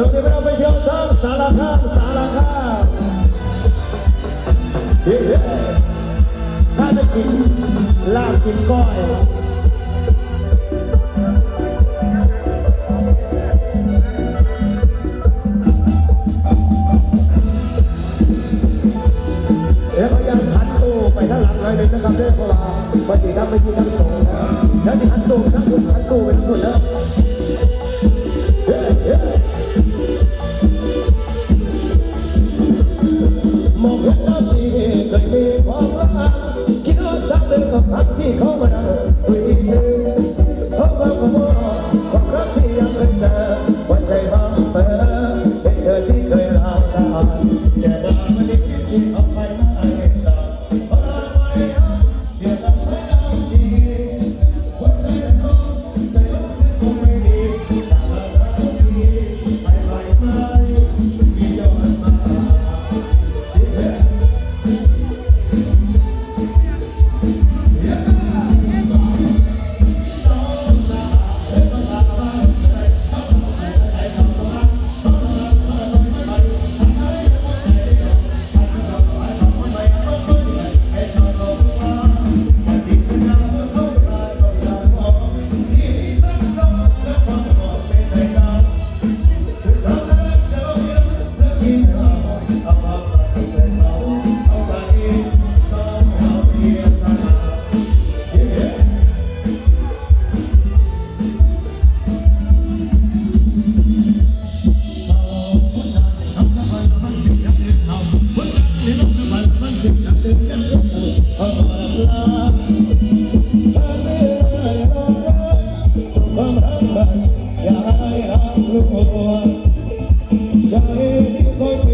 ช่ดีเเราไปเที่ยวทั้งสารคามสารคามถ้าจะกินลาบกินก้อยแล้วก็ยังหันตูไปทั้งหลังเลยนะครับเรื่องของเราปดีกรรมไปที่ทั้งสองนะแล้วที่หันตูทั้งหุ่นหันตูไปทั้งหมดแล้ว กับพักที่เขามาดัง Foi